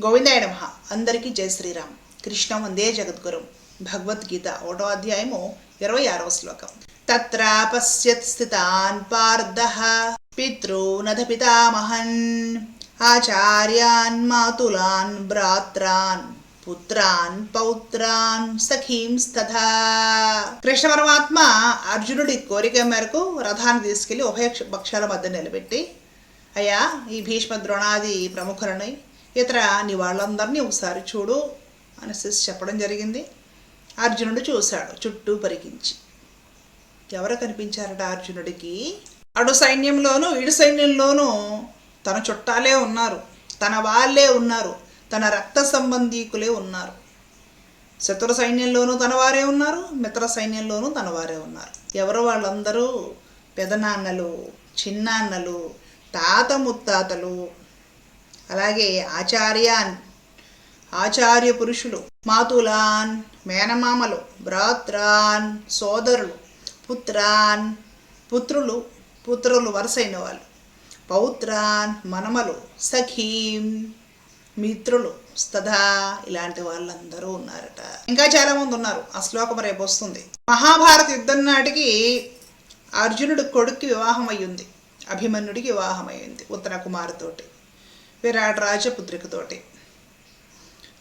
గోవిందాయ నమ. అందరికీ జై శ్రీరామ్. కృష్ణ వందే జగద్గురు. భగవద్గీత ఒకటో అధ్యాయము ఇరవై ఆరవ శ్లోకం. తత్ర పశ్యత్ స్థితాన్ పార్థ. పితృనథ పితామహన్. ఆచార్యాన్ మాతులాన్ భ్రాత్రాన్. పుత్రాన్ పౌత్రాన్ సఖీంస్తథా కృష్ణ పరమాత్మ అర్జునుడి కోరిక మేరకు రథాన్ని తీసుకెళ్ళి ఉభయ పక్షాల మధ్య నిలబెట్టి అయ్యా ఈ భీష్మ ద్రోణాది ప్రముఖులని ఇతర నీ వాళ్ళందరినీ ఒకసారి చూడు అనేసి చెప్పడం జరిగింది. అర్జునుడు చూశాడు చుట్టూ పరికించి. ఎవరు కనిపించారట అర్జునుడికి? అడు సైన్యంలోనూ ఇడు సైన్యంలోనూ తన చుట్టాలే ఉన్నారు తన వాళ్ళే ఉన్నారు తన రక్త సంబంధీకులే ఉన్నారు. శత్రు సైన్యంలోనూ తన వారే ఉన్నారు మిత్ర సైన్యంలోనూ తన వారే ఉన్నారు. ఎవరు వాళ్ళందరూ పెదనాన్నలు చిన్నాన్నలు తాత ముత్తాతలు అలాగే ఆచార్యాన్ ఆచార్య పురుషులు మాతులాన్ మేనమామలు భ్రాత్రాన్ సోదరులు పుత్రాన్ పుత్రులు పుత్రులు వరుసైన వాళ్ళు. పౌత్రాన్ మనమలు సఖీం మిత్రులు స్తదా ఇలాంటి వాళ్ళందరూ ఉన్నారట. ఇంకా చాలా మంది ఉన్నారు. ఆ శ్లోకం రేపు వస్తుంది. మహాభారత యుద్ధం నాటికి అర్జునుడి కొడుక్కి వివాహం అయ్యింది అభిమన్యుడికి వివాహం అయ్యింది ఉత్తర కుమారుతోటి విరాట్ రాజపుత్రికతోటి.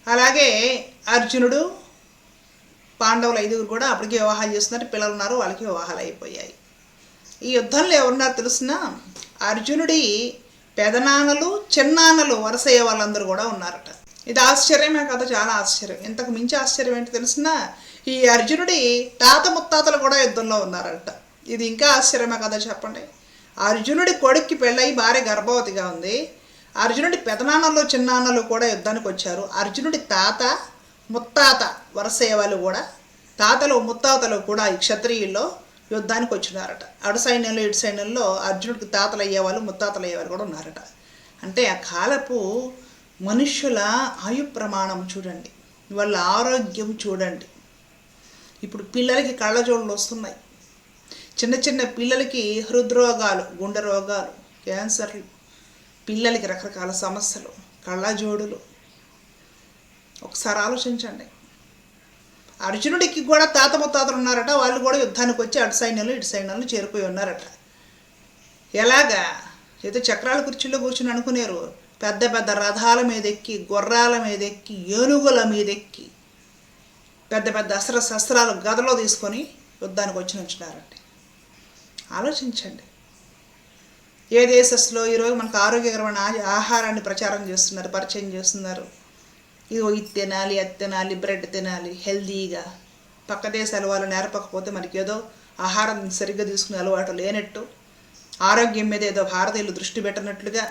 అలాగే అర్జునుడు పాండవులు ఐదుగురు కూడా అప్పటికి వివాహాలు చేస్తున్నారు. పిల్లలు ఉన్నారు వాళ్ళకి వివాహాలు అయిపోయాయి. ఈ యుద్ధంలో ఎవరున్నారు తెలుసిన అర్జునుడి పెదనాన్నలు చిన్నాన్నలు వరుసయ్యే వాళ్ళందరూ కూడా ఉన్నారట. ఇది ఆశ్చర్యమే కదా చాలా ఆశ్చర్యం. ఇంతకు మించి ఆశ్చర్యం ఏంటి తెలిసిన ఈ అర్జునుడి తాత ముత్తాతలు కూడా యుద్ధంలో ఉన్నారట. ఇది ఇంకా ఆశ్చర్యమే కదా చెప్పండి? అర్జునుడి కొడుక్కి పెళ్ళయి భార్య గర్భవతిగా ఉంది. అర్జునుడి పెదనాన్నలు చిన్నాన్నలు కూడా యుద్ధానికి వచ్చారు. అర్జునుడి తాత ముత్తాత వరసయ్య వాళ్ళు కూడా తాతలు ముత్తాతలు కూడా ఈ క్షత్రియుల్లో యుద్ధానికి వచ్చినారట. అడు సైన్యంలో ఇటు సైన్యంలో అర్జునుడికి తాతలు అయ్యేవాళ్ళు ముత్తాతలు అయ్యేవాళ్ళు కూడా ఉన్నారట. అంటే ఆ కాలపు మనుష్యుల ఆయు ప్రమాణం చూడండి. వాళ్ళ ఆరోగ్యం చూడండి. ఇప్పుడు పిల్లలకి కళ్ళజోళ్ళు వస్తున్నాయి. చిన్న చిన్న పిల్లలకి హృద్రోగాలు గుండె రోగాలు క్యాన్సర్లు పిల్లలకి రకరకాల సమస్యలు కళ్ళజోడులు. ఒకసారి ఆలోచించండి. అర్జునుడికి కూడా తాత ముత్తాతలు ఉన్నారట వాళ్ళు కూడా యుద్ధానికి వచ్చి అటు సైన్యంలో ఇటు సైన్యంలో చేరిపోయి ఉన్నారట. ఎలాగా? ఏదో చక్రాల కుర్చీలో కూర్చుని అనుకునేరు. పెద్ద పెద్ద రథాల మీద ఎక్కి గుర్రాల మీద ఎక్కి ఏనుగుల మీద ఎక్కి పెద్ద పెద్ద అస్త్ర శస్త్రాలు గదలో తీసుకొని యుద్ధానికి వచ్చి ఉంచినారండి ఆలోచించండి. ఏ దేశస్లో ఈరోజు మనకు ఆరోగ్యకరమైన ఆహారాన్ని ప్రచారం చేస్తున్నారు పరిచయం చేస్తున్నారు? ఇదిగో ఇది తినాలి అది తినాలి బ్రెడ్ తినాలి హెల్దీగా పక్క దేశాల వాళ్ళు నేర్పకపోతే మనకి ఏదో ఆహారం సరిగ్గా తీసుకునే అలవాటు లేనట్టు ఆరోగ్యం మీద ఏదో భారతీయులు దృష్టి పెట్టనట్లుగా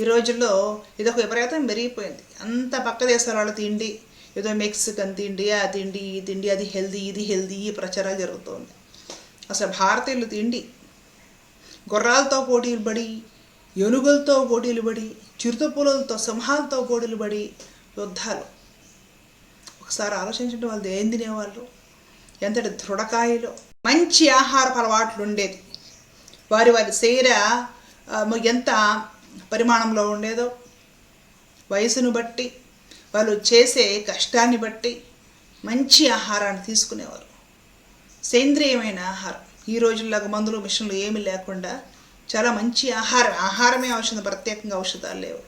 ఈ రోజుల్లో ఇదొక విపరీతం పెరిగిపోయింది. అంత పక్క దేశాల వాళ్ళ తిండి ఏదో మెక్సికన్ తిండి ఆ తిండి ఈ తిండి అది హెల్దీ ఇది హెల్దీ ఈ ప్రచారాలు జరుగుతుంది. అసలు భారతీయులు తిండి గుర్రాలతో పోటీలు పడి ఏనుగులతో పోటీలు పడి చిరుతపులతో సింహాలతో పోటీలు పడి యుద్ధాలు. ఒకసారి ఆలోచించండి వాళ్ళు ఏం తినేవాళ్ళు? ఎంతటి దృఢకాయలు? మంచి ఆహారపు అలవాట్లు ఉండేది. వారి వారి శరీర ఎంత పరిమాణంలో ఉండేదో వయసును బట్టి వాళ్ళు చేసే కష్టాన్ని బట్టి మంచి ఆహారాన్ని తీసుకునేవారు. సేంద్రియమైన ఆహారం. ఈ రోజుల్లాగా మందులు మిషన్లు ఏమీ లేకుండా చాలా మంచి ఆహారం ఆహారమే ఔషధం ప్రత్యేకంగా ఔషధాలు లేవు.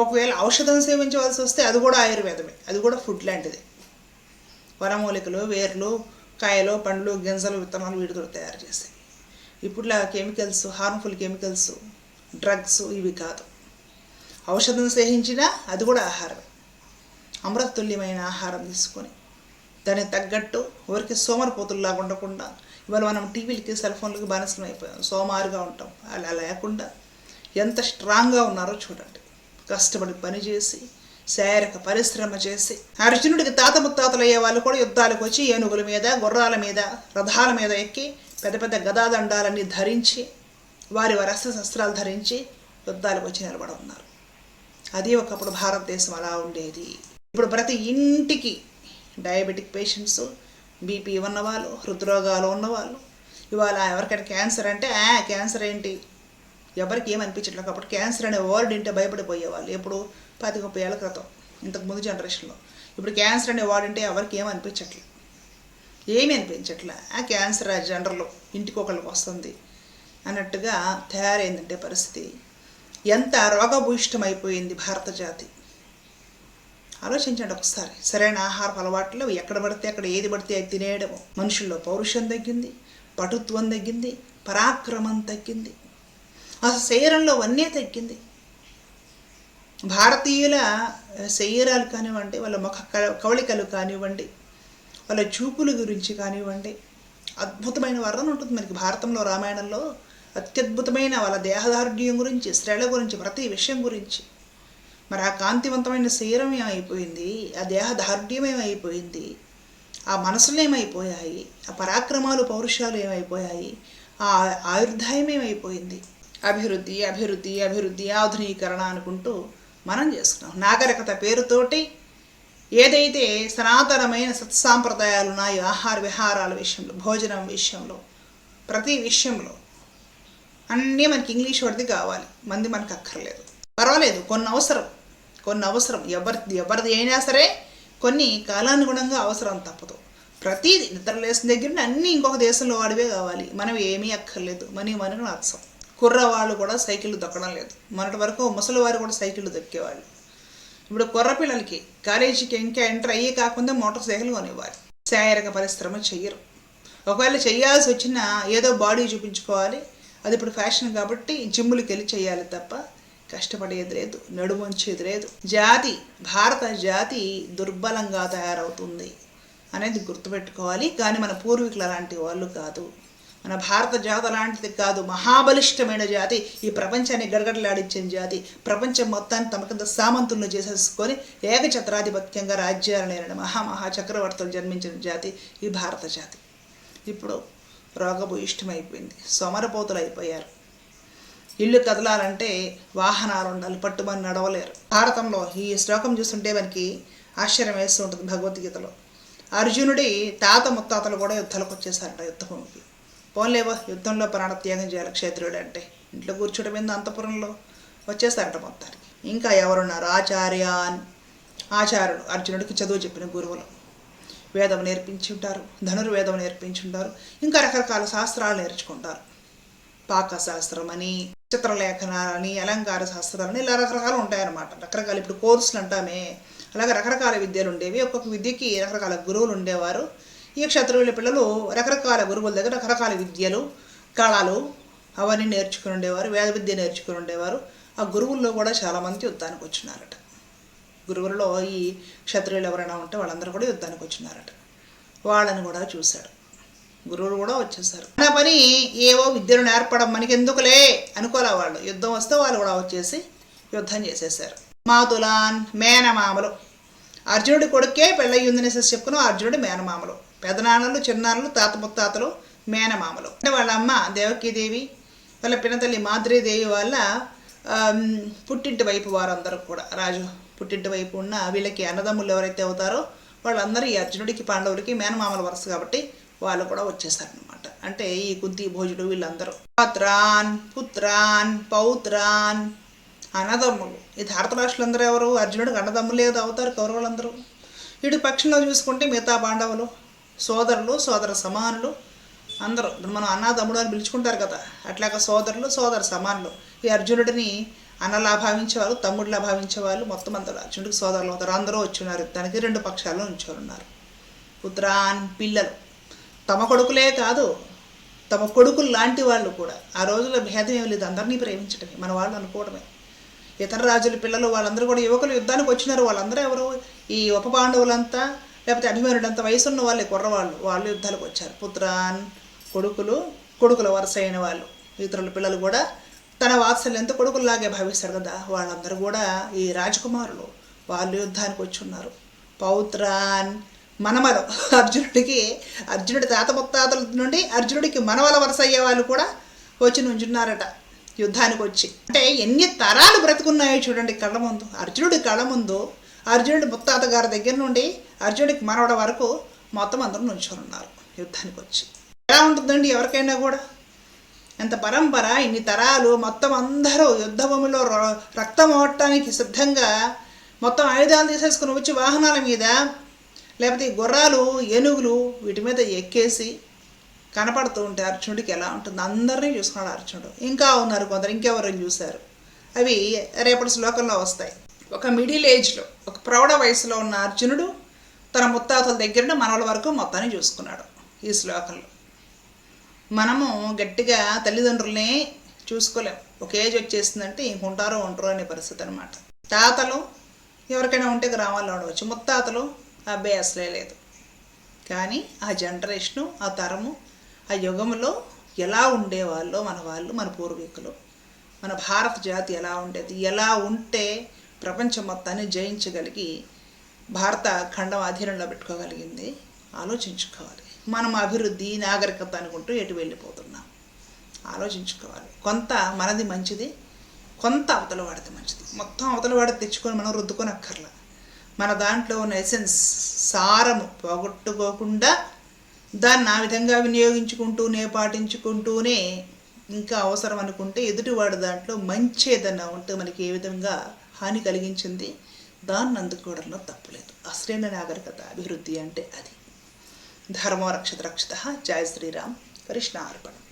ఒకవేళ ఔషధం సేవించవలసి వస్తే అది కూడా ఆయుర్వేదమే. అది కూడా ఫుడ్ లాంటిది. వనమూలికలు వేర్లు కాయలు పండ్లు గింజలు విత్తనాలు వీటితో తయారు చేసేవి ఇప్పుడులా కెమికల్స్ హార్మ్ఫుల్ కెమికల్స్ డ్రగ్స్ ఇవి కాదు. ఔషధం సేహించినా అది కూడా ఆహారమే. అమృతతుల్యమైన ఆహారం తీసుకొని దానికి తగ్గట్టు ఎవరికి సోమరిపోతుల్లాగా ఉండకుండా ఇవాళ మనం టీవీలకి సెల్ ఫోన్లకి బానిసం అయిపోయాం. సోమారుగా ఉంటాం. అలా లేకుండా ఎంత స్ట్రాంగ్గా ఉన్నారో చూడండి. కష్టపడి పని చేసి శారీరక పరిశ్రమ చేసి అర్జునుడికి తాత ముత్తాతలు అయ్యే వాళ్ళు కూడా యుద్ధాలకు వచ్చి ఏనుగుల మీద గుర్రాల మీద రథాల మీద ఎక్కి పెద్ద పెద్ద గదాదండాలన్నీ ధరించి వారి వారి అస్త్ర శస్త్రాలు ధరించి యుద్ధాలకు వచ్చి నిలబడి ఉన్నారు. అది ఒకప్పుడు భారతదేశం అలా ఉండేది. ఇప్పుడు ప్రతి ఇంటికి డయాబెటిక్ పేషెంట్స్ బీపీ ఉన్నవాళ్ళు హృద్రోగాలు ఉన్నవాళ్ళు. ఇవాళ ఎవరికైనా క్యాన్సర్ అంటే ఆ క్యాన్సర్ ఏంటి? ఎవరికి ఏమనిపించట్లేదు కాబట్టి క్యాన్సర్ అనే వర్డ్ ఇంటే భయపడిపోయేవాళ్ళు. ఎప్పుడు? పది ముప్పై ఏళ్ళ క్రితం. ఇంతకుముందు జనరేషన్లో ఇప్పుడు క్యాన్సర్ అనే వాడంటే ఎవరికి ఏమనిపించట్లేదు అనిపించట్లేదు. ఏమీ అనిపించట్లే. ఆ క్యాన్సర్ ఆ జనరల్ ఇంటికి ఒకళ్ళకి వస్తుంది. అన్నట్టుగా తయారైందంటే పరిస్థితి. ఎంత రోగభూయిష్టమైపోయింది భారత జాతి. ఆలోచించండి ఒకసారి. సరైన ఆహారపు అలవాట్లు ఎక్కడ పడితే అక్కడ ఏది పడితే అది తినేయడం మనుషుల్లో పౌరుషం తగ్గింది పటుత్వం తగ్గింది పరాక్రమం తగ్గింది. అసలు శరీరంలో అన్నీ తగ్గింది. భారతీయుల శరీరాలు కానివ్వండి వాళ్ళ ముఖ క- కవళికలు కానివ్వండి వాళ్ళ చూపుల గురించి కానివ్వండి అద్భుతమైన వర్ణన ఉంటుంది మనకి భారతంలో రామాయణంలో. అత్యద్భుతమైన వాళ్ళ దేహదారుఢ్యం గురించి స్త్రీల గురించి ప్రతి విషయం గురించి. మరి ఆ కాంతివంతమైన శరీరం ఏమైపోయింది? ఆ దేహదారుఢ్యం ఏమైపోయింది ఆ మనసులు ఏమైపోయాయి? ఆ పరాక్రమాలు పౌరుషాలు ఏమైపోయాయి? ఆ ఆయుర్దాయం ఏమైపోయింది? అభివృద్ధి అభివృద్ధి అభివృద్ధి ఆధునీకరణ అనుకుంటూ మనం చేసుకున్నాం. నాగరికత పేరుతోటి ఏదైతే సనాతనమైన సత్సాంప్రదాయాలు ఉన్నాయో ఆహార విహారాల విషయంలో భోజనం విషయంలో ప్రతి విషయంలో అన్నీ మనకి ఇంగ్లీష్ వర్ది కావాలి. మంది మనకు అక్కర్లేదు. పర్వాలేదు కొన్ని అవసరం. కొన్ని అవసరం. ఎవరి ఎవరిది అయినా సరే కొన్ని కాలానుగుణంగా అవసరం తప్పదు. ప్రతిదీ నిద్రలేసిన దగ్గర నుండి అన్నీ ఇంకొక దేశంలో వాడివే కావాలి. మనం ఏమీ అక్కర్లేదు. మనీ మనకు నచ్చం కుర్రవాళ్ళు కూడా సైకిళ్ళు దొక్కడం లేదు. మొన్నటి వరకు ముసలి వారు కూడా సైకిళ్ళు దొక్కేవాళ్ళు. ఇప్పుడు కుర్ర పిల్లలకి కాలేజీకి ఇంకా ఎంటర్ అయ్యి కాకుండా మోటార్ సైకిల్ కొనివ్వాలి. శారీరక పరిశ్రమ చెయ్యరు ఒకవేళ చేయాల్సి వచ్చినా ఏదో బాడీ చూపించుకోవాలి. అది ఇప్పుడు ఫ్యాషన్ కాబట్టి జిమ్ములకి వెళ్ళి చేయాలి తప్ప కష్టపడేది లేదు నడుము లేదు జాతి భారత జాతి దుర్బలంగా తయారవుతుంది అనేది గుర్తుపెట్టుకోవాలి. కానీ మన పూర్వీకులు అలాంటి వాళ్ళు కాదు. మన భారత జాతి అలాంటిది కాదు. మహాబలిష్టమైన జాతి ఈ ప్రపంచాన్ని గడగడలాడించిన జాతి ప్రపంచం మొత్తాన్ని తమ కింద సామంతులను చేసేసుకొని ఏకఛత్రాధిపత్యంగా రాజ్యాలను మహామహా చక్రవర్తులు జన్మించిన జాతి ఈ భారత జాతి. ఇప్పుడు రోగభూయిష్టమైపోయింది. సోమరపోతులు అయిపోయారు. ఇల్లు కదలాలంటే వాహనాలు ఉండాలి పట్టుమని నడవలేరు. భారతంలో ఈ శ్లోకం చూస్తుంటే మనకి ఆశ్చర్యం వేస్తూ ఉంటుంది భగవద్గీతలో. అర్జునుడి తాత ముత్తాతలు కూడా యుద్ధాలకు వచ్చేసారట యుద్ధభూమికి. పోన్లేవో యుద్ధంలో ప్రాణత్యాగం చేయాలి క్షేత్రుడు అంటే. ఇంట్లో కూర్చోడం మీద అంతపురంలో? వచ్చేసారట మొత్తానికి. ఇంకా ఎవరున్నారు ఆచార్యాన్ ఆచార్యుడు అర్జునుడికి చదువు చెప్పిన గురువులు. వేదం నేర్పించి ఉంటారు ధనుర్వేదం నేర్పించి ఉంటారు. ఇంకా రకరకాల శాస్త్రాలు నేర్చుకుంటారు. పాకశాస్త్రం అని చిత్రలేఖనాలని అలంకార శాస్త్రాలని ఇలా రకరకాలు ఉంటాయన్నమాట. రకరకాల ఇప్పుడు కోర్సులు అంటామే అలాగే రకరకాల విద్యలు ఉండేవి. ఒక్కొక్క విద్యకి రకరకాల గురువులు ఉండేవారు. ఈ క్షత్రువుల పిల్లలు రకరకాల గురువుల దగ్గర రకరకాల విద్యలు కళలు అవన్నీ నేర్చుకుని ఉండేవారు వేద విద్య నేర్చుకుని ఉండేవారు. ఆ గురువుల్లో కూడా చాలామంది యుద్ధానికి వచ్చినారట. గురువులలో ఈ క్షత్రియులు ఎవరైనా ఉంటే వాళ్ళందరూ కూడా యుద్ధానికి వచ్చినారట. వాళ్ళని కూడా చూశాడు గురువులు కూడా వచ్చేసారు. నా పని ఏవో విద్యను నేర్పడం మనకి ఎందుకులే అనుకోలే వాళ్ళు. యుద్ధం వస్తే వాళ్ళు కూడా వచ్చేసి యుద్ధం చేసేసారు. మాతులాన్ మేనమామలు. అర్జునుడి కొడుకే పెళ్ళయ్యుందని చెప్పుకున్నాం. అర్జునుడి మేనమామలు. పెదనాన్నలు చిన్నాన్నలు తాత ముత్తాతలు మేనమామలు. అంటే వాళ్ళ అమ్మ దేవకీదేవి వాళ్ళ పినతల్లి మాద్రీదేవి వాళ్ళ పుట్టింటి వైపు వారందరూ కూడా. రాజు పుట్టింటి వైపు ఉన్న వీళ్ళకి అన్నదమ్ములు ఎవరైతే అవుతారో వాళ్ళందరూ ఈ అర్జునుడికి పాండవులకి మేనమామల వరుస కాబట్టి వాళ్ళు కూడా వచ్చేసారనమాట అంటే ఈ కుంతి భోజుడు వీళ్ళందరూ. పాత్రాన్ పుత్రాన్ పౌత్రాన్ అన్నదమ్ములు. ఈ ధారతరాష్ట్రులందరూ ఎవరు? అర్జునుడికి అన్నదమ్ములు ఏదో అవుతారు కౌరవులందరూ. ఇటు పక్షంలో చూసుకుంటే మిగతా పాండవులు సోదరులు సోదర సమానులు అందరూ. ఇప్పుడు మనం అన్నదమ్ముడు అని పిలుచుకుంటారు కదా అట్లాగా సోదరులు సోదర సమానులు. ఈ అర్జునుడిని అన్నలా భావించేవాళ్ళు తమ్ముడిలా భావించేవాళ్ళు మొత్తం అందరూ అర్జునుడికి సోదరులు అవుతారు అందరూ వచ్చున్నారు దానికి రెండు పక్షాలు ఉన్నారు. పుత్రాన్ పిల్లలు. తమ కొడుకులే కాదు తమ కొడుకులు లాంటి వాళ్ళు కూడా. ఆ రోజుల్లో భేదం ఏమి లేదు అందరినీ ప్రేమించటమే. మన వాళ్ళు అనుకోవడమే. ఇతర రాజుల పిల్లలు వాళ్ళందరూ కూడా యువకులు యుద్ధానికి వచ్చినారు. వాళ్ళందరూ ఎవరు? ఈ ఉప పాండవులంతా లేకపోతే అభిమానుడంత వయసున్న వాళ్ళే కుర్రవాళ్ళు. వాళ్ళు యుద్ధాలకు వచ్చారు. పుత్రాన్ కొడుకులు కొడుకుల వరుస అయిన వాళ్ళు. ఇతరుల పిల్లలు కూడా తన వాత్సల్యంతో కొడుకుల్లాగే భావిస్తారు కదా. వాళ్ళందరూ కూడా ఈ రాజకుమారులు. వాళ్ళు యుద్ధానికి వచ్చి ఉన్నారు పౌత్రాన్ మనమలు. అర్జునుడికి అర్జునుడి తాత ముత్తాతల నుండి అర్జునుడికి మనవల వరుస అయ్యే వాళ్ళు కూడా వచ్చి నుంచున్నారట యుద్ధానికి వచ్చి. అంటే ఎన్ని తరాలు బ్రతుకున్నాయో చూడండి కళ్ళ ముందు. అర్జునుడి కళ్ళ ముందు అర్జునుడి ముత్తాత గారి దగ్గర నుండి అర్జునుడికి మనవడ వరకు మొత్తం అందరూ నుంచొని ఉన్నారు యుద్ధానికి వచ్చి. ఎలా ఉంటుందండి ఎవరికైనా కూడా? ఎంత పరంపర ఇన్ని తరాలు మొత్తం అందరూ యుద్ధ భూమిలో రక్తం ఓడటానికి సిద్ధంగా మొత్తం ఆయుధాలు తీసేసుకుని వచ్చి వాహనాల మీద లేకపోతే ఈ గుర్రాలు ఏనుగులు వీటి మీద ఎక్కేసి కనపడుతూ ఉంటే అర్జునుడికి ఎలా ఉంటుంది? అందరినీ చూసుకున్నాడు అర్జునుడు. ఇంకా ఉన్నారు కొందరు ఇంకెవరిని చూశారు? అవి రేపటి శ్లోకంలో వస్తాయి. ఒక మిడిల్ ఏజ్లో ఒక ప్రౌఢ వయసులో ఉన్న అర్జునుడు తన ముత్తాతల దగ్గర మనవల వరకు మొత్తాన్ని చూసుకున్నాడు ఈ శ్లోకంలో. మనము గట్టిగా తల్లిదండ్రులనే చూసుకోలేం. ఒక ఏజ్ వచ్చేసిందంటే ఇంకుంటారో ఉంటారో అనే పరిస్థితి అనమాట తాతలు ఎవరికైనా ఉంటే గ్రామాల్లో ఉండవచ్చు. ముత్తాతలు అబ్బాయి అసలే లేదు కానీ ఆ జనరేషను ఆ తరము ఆ యుగంలో ఎలా ఉండేవాళ్ళో మన వాళ్ళు మన పూర్వీకులు మన భారత జాతి ఎలా ఉండేది ఎలా ఉంటే ప్రపంచం మొత్తాన్ని జయించగలిగి భారత ఖండం అధీనంలో పెట్టుకోగలిగింది ఆలోచించుకోవాలి. మనం అభివృద్ధి నాగరికత అనుకుంటూ ఎటు వెళ్ళిపోతున్నాం? ఆలోచించుకోవాలి. కొంత మనది మంచిది కొంత అవతల వాడితే మంచిది. మొత్తం అవతల వాడితే తెచ్చుకొని మనం రుద్దుకొని అక్కర్లా మన దాంట్లో ఉన్న ఎసెన్స్ సారము పోగొట్టుకోకుండా దాన్ని ఆ విధంగా వినియోగించుకుంటూనే పాటించుకుంటూనే ఇంకా అవసరం అనుకుంటే ఎదుటివాడు దాంట్లో మంచి ఏదన్నా ఉంటే మనకి ఏ విధంగా హాని కలిగించింది దాన్ని అందుకోవడంలో తప్పులేదు అసలైన నాగరికత అభివృద్ధి అంటే అది. ధర్మో రక్షత రక్షిత. జయ శ్రీరామ్. కృష్ణ అర్పణం.